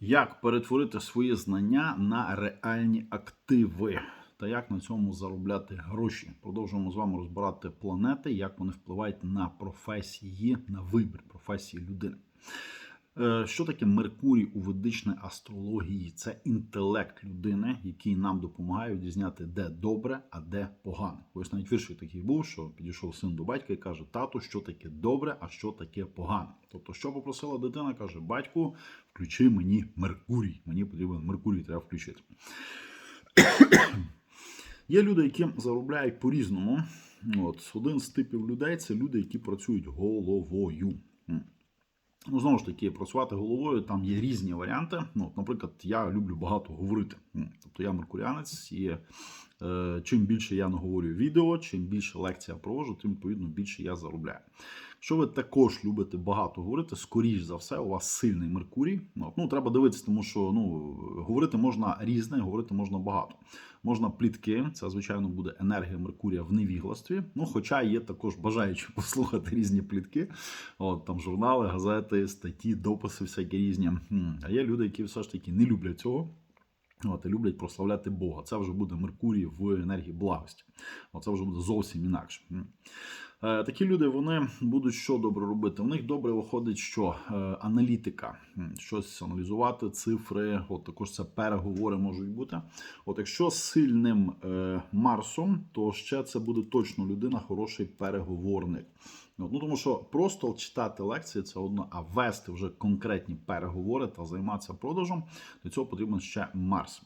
Як перетворити свої знання на реальні активи та як на цьому заробляти гроші? Продовжуємо з вами розбирати планети, як вони впливають на професії, на вибір професії людини. Е, Що таке Меркурій у ведичній астрології? Це інтелект людини, який нам допомагає відрізняти, де добре, а де погане. Ось навіть віршик такий був, що підійшов син до батька і каже: Тату, що таке добре, а що таке погане. Тобто, що попросила дитина, каже: Батьку, включи мені Меркурій. Мені потрібен Меркурій, треба включити. Є люди, які заробляють по-різному. От один з типів людей це люди, які працюють головою. Ну, знову ж таки, працювати головою там є різні варіанти. Ну, наприклад, я люблю багато говорити. Тобто я меркуріанець, і е, чим більше я наговорю відео, чим більше лекцій я проводжу, тим відповідно більше я заробляю. Якщо ви також любите багато говорити, скоріш за все, у вас сильний Меркурій. Ну, ну треба дивитися, тому що ну, говорити можна різне, говорити можна багато. Можна плітки, це звичайно буде енергія Меркурія в невігластві. Ну, хоча є також бажаючі послухати різні плітки, от там журнали, газети, статті, дописи, всякі різні. А є люди, які все ж таки не люблять цього. От, і люблять прославляти Бога. Це вже буде Меркурій в енергії благості. Оце вже буде зовсім інакше. Е, Такі люди вони будуть що добре робити. У них добре виходить, що Е, аналітика, щось аналізувати, цифри, от також це переговори можуть бути. От якщо з сильним е, Марсом, то ще це буде точно людина, хороший переговорник. От, ну тому що просто читати лекції це одно, а вести вже конкретні переговори та займатися продажем, для цього потрібен ще Марс.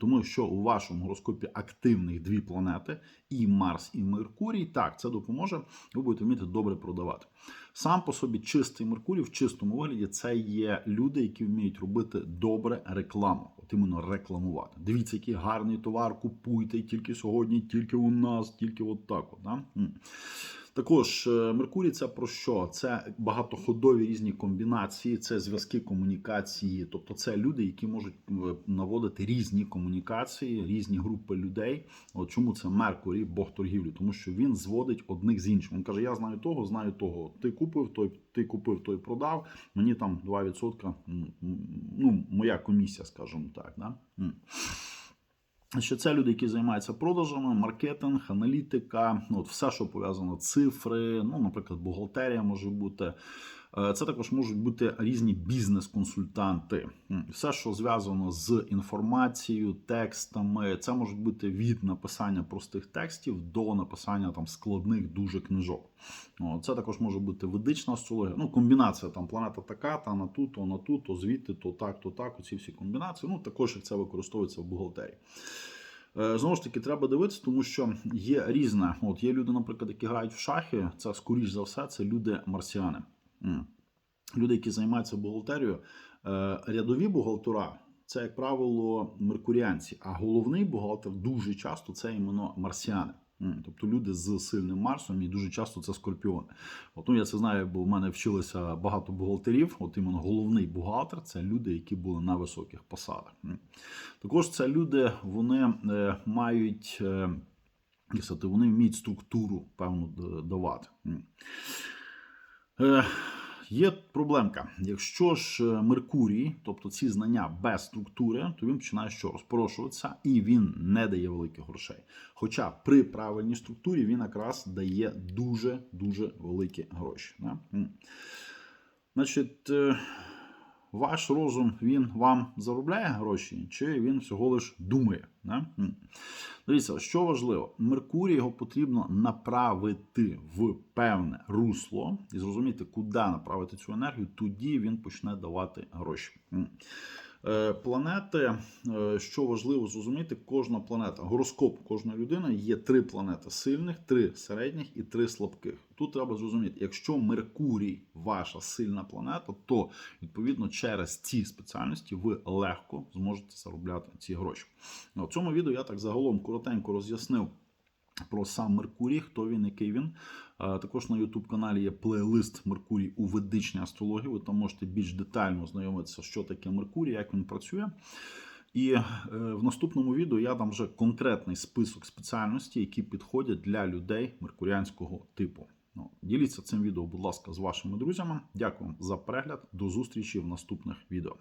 Тому що у вашому гороскопі активних дві планети, і Марс, і Меркурій, так, це допоможе, ви будете вміти добре продавати. Сам по собі чистий Меркурій в чистому вигляді це є люди, які вміють робити добре рекламу, от іменно рекламувати. Дивіться, який гарний товар, купуйте тільки сьогодні, тільки у нас, тільки от так. От, да? Також е, Меркурій це про що? Це багатоходові різні комбінації, це зв'язки комунікації. Тобто це люди, які можуть е, наводити різні комунікації, різні групи людей. От чому це Меркурій, Бог торгівлі? Тому що він зводить одних з іншим. Він каже: Я знаю того, знаю того. Ти купив, той ти купив, той продав. Мені там 2%, м, м, ну, моя комісія, скажімо так. Да? Що це люди, які займаються продажами, маркетинг, аналітика, ну, от все, що пов'язано цифри, ну, наприклад, бухгалтерія може бути. Е, Це також можуть бути різні бізнес-консультанти. Все, що зв'язано з інформацією, текстами, це можуть бути від написання простих текстів до написання там складних дуже книжок. Це також може бути ведична астрологія. Ну, комбінація там планета така, та на ту, то на ту, то звідти, то так, то так. Оці всі комбінації. Ну, також як це використовується в бухгалтерії. Е, Знову ж таки, треба дивитися, тому що є різне. От є люди, наприклад, які грають в шахи. Це скоріш за все, це люди марсіани. М. Люди, які займаються бухгалтерією, е, рядові бухгалтера. Це, як правило, меркуріанці, а головний бухгалтер дуже часто це іменно марсіани. Тобто люди з сильним Марсом і дуже часто це скорпіони. От, ну, я це знаю, бо в мене вчилося багато бухгалтерів. От іменно головний бухгалтер це люди, які були на високих посадах. Також це люди, вони е, мають. Е, вони вміють структуру певну давати. Е, Є проблемка. Якщо ж е, Меркурій, тобто ці знання без структури, то він починає що розпорошуватися і він не дає великих грошей. Хоча при правильній структурі він якраз дає дуже дуже великі гроші. Да? Значить, е, ваш розум він вам заробляє гроші, чи він всього лиш думає? Да? Дивіться, що важливо, Меркурій його потрібно направити в певне русло і зрозуміти, куди направити цю енергію, тоді він почне давати гроші. Е, Планети, е, що важливо зрозуміти, кожна планета, гороскоп кожної людини є три планети сильних, три середніх і три слабких. Тут треба зрозуміти, якщо Меркурій ваша сильна планета, то відповідно через ці спеціальності ви легко зможете заробляти ці гроші. У цьому відео я так загалом коротенько роз'яснив. Про сам Меркурій, хто він, який він. Також на YouTube каналі є плейлист Меркурій у ведичній астрології. Ви там можете більш детально ознайомитися, що таке Меркурій, як він працює. І е, в наступному відео я дам вже конкретний список спеціальностей, які підходять для людей меркуріанського типу. Ну, діліться цим відео, будь ласка, з вашими друзями. Дякую за перегляд. До зустрічі в наступних відео.